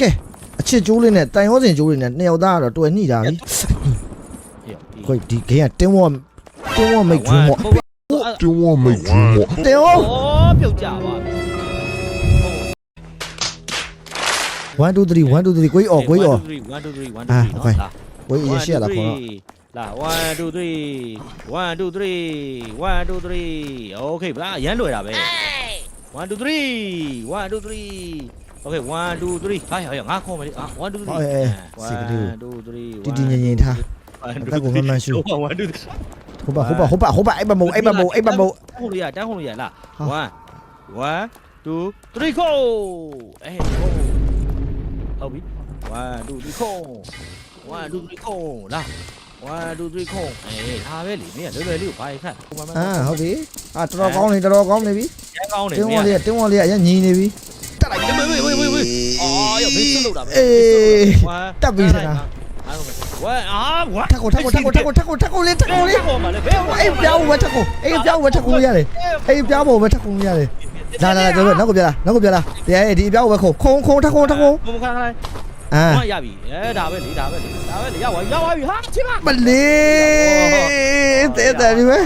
ကဲအချစ်ကျိုးလေးနဲ့တိုင်ဟောစဉ်ကျိုးလေးနဲ့နှစ်ယောက်သားကတော့တွေ့ညှိတာပြီကိုဒီဂိမ်းကတင်းဝတင်းဝမိတ်ကျွန်းပေါ့ Do you want me to more? တင်းဝဩပြုတ်ကြပါပြီ1 2 3 1 2 3ကိုကြီးအော်ကိုကြီးအော်1 2 3 1 2 3 1 2 3အာနော်ဟုတ်လာကိုကြီးရရှိရတာခေါ်တော့လာ1 2 3 1 2 3 1 2 3 okay ဗလားရမ်းလွယ်တာပဲ1 2 3 1 2 3 okay 1 2 3ဟာရငါခေါ်မယ်လေအာ1 2 3ဟုတ်ရဲ့စိတ်ကလေးကို1 2 3တီတီငင်ငင်ထားအသက်ကိုမမှန်ရှု1 2 3ဟိုပါဟိုပါဟိုပါဟိုပါအဲ့ဘမုံအဲ့ဘမုံအဲ့ဘမုံ တန်းခုလို့ရတန်းခုလို့ရလားဟာ 1 1 2 3 go အေး go ဟုတ်ပြီ1 2 3 go 1 2 3 go လာ1 2 3 go အေးဒါပဲလေမင်းကလွယ်လွယ်လေးကိုဘာရခတ်ဟိုမှာအာဟုတ်ပြီအာတော်တော်ကောင်းနေတော်တော်ကောင်းနေပြီရမ်းကောင်းတယ်တင်းဝလေးတင်းဝလေးအရင်ညီနေပြီတက်လိုက်ဝေးဝေးဝေးဝေးဝေးအော် ရောမင်းစွတ်လို့တာပဲအေး1တက်ပြီစကားအားလုံးဝမ်အာဝမ်ထက်ကိုထက်ကိုထက်ကိုထက်ကိုထက်ကိုထက်ကိုလေးထက်ကိုလေးဟောမှာလေဘယ်ဟိုအေးပြောင်းဝက်ထက်ကိုအေးပြောင်းဝက်ထက်ကိုရတယ်အေးပြောင်းဖို့ဝက်ထက်ကိုရတယ်လာလာလာကျွန်တော်နောက်ကိုပြလာနောက်ကိုပြလာတရားဒီပြောင်းဝက်ခုံခုံခုံထက်ကိုထက်ကိုဘုံခါခါအာဟောရပြီအဲဒါပဲလေဒါပဲလေဒါပဲလေရောက်သွားရောက်သွားပြီဟာချစ်ပါမလေးတဲ့တယ်ဒီပဲ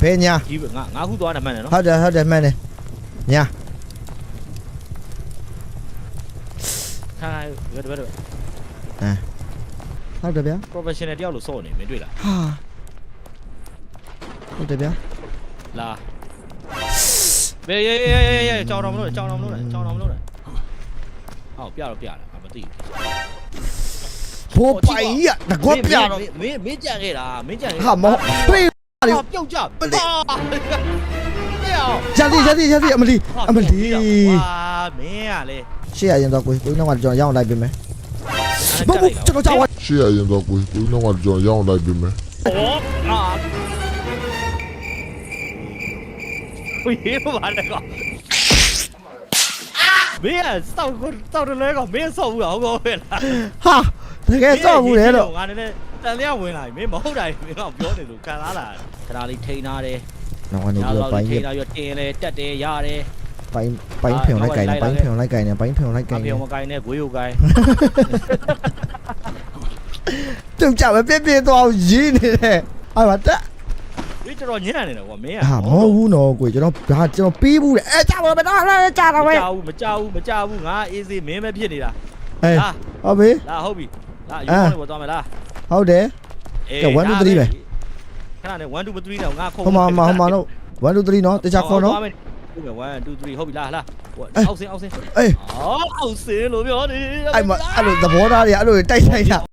ဘယ်ညာဒီငါငါခုသွားနေမှန်းတယ်နော်ဟုတ်တယ်ဟုတ်တယ်မှန်တယ်ညာခါဘယ်ဘယ်ဟုတ်တယ်ဗျာ professional တယောက်လို့စောနေမင်းတွေ့လားဟာဟုတ်တယ်ဗျာလာဘေးရေရေရေရေကြောင်တော်မလို့ကြောင်တော်မလို့ကြောင်တော်မလို့ဟောပြတော့ပြတာငါမသိဘူးဘိုးပိုင်ကြီးကငကောပြတော့မင်းမင်းကြံခဲ့တာမင်းကြံခဲ့ဟာမောပြေး ဟာပြုတ်ကြပါလေတဲ့အောင်ရသည်ရသည်ရသည်အမလီအမလီဟာမင်းကလေရှေ့ရရင်တော့ကိုကိုနောက်ကကျွန်တော်ရအောင်လိုက်ပေးမယ်ဘုဘကျွန်တော်ကြောက်ဝရှေ့ရရင်တော့ကိုကိုနောက်ကကြောင်ရအောင်လိုက်ပြီမယ်ဩအာဟိုရေပါလေကောမင်းကစောက်ကိုစောက်တယ်လဲကောမင်းဆောက်ဘူးအောင်ကောပဲလားဟာ တကယ်စောက်ဘူးလေတော့ငါလည်းတန်လျက်ဝင်လာပြီမင်းမဟုတ်တာမင်းတော့ပြောနေလို့ခံလာလာခဏလေးထိန်းထားတယ်နောက်ကနေညာပြီးတော့တော့ပိုင်းထိန်းထားပြီးတင်လဲတက်တယ်ရတယ်ပိုင်းပိုင်းဖျုံလိုက်ကြိုင်နေပိုင်းဖျုံလိုက်ကြိုင်နေပိုင်းဖျုံလိုက်ကြိုအင်နေပြောင်မကိုင်းနဲ့ဂွေးကိုကိုင်းတုတ်ကြပဲပြပြသွားရေးနေတယ်ဟာပါတက်ဒီတော်တော်ညံ့နေတယ်ကွာမင်းကဟာမဟုတ်ဘူးနော်ကိုကျွန်တော်ဒါကျွန်တော်ပေးဘူးလေအဲကြောက်ပါမတော့လဲကြောက်တော့မပဲကြောက်ဘူးမကြောက်ဘူးမကြောက်ဘူးငါအေးစေးမင်းပဲဖြစ်နေတာအေးလာဟုတ်ပြီလာဟုတ်ပြီ လာယူနေပေါ်သွားမယ်လားဟုတ်တယ်ကဲ1 2 3ပဲခဏနဲ့1 2 3နဲ့ငါခုံဟိုမှာဟိုမှာဟိုမှာတော့1 2 3နော်တခြားခေါ်နော်ဟုတ်မယ်1 2 3ဟုတ်ပြီလားလားအောက်စင်းအောက်စင်းအေးအော်အောက်စင်းလို့ပြောနေအဲ့မှာအဲ့လိုသဘောထားတွေအဲ့လိုတိုက်ဆိုင်တာ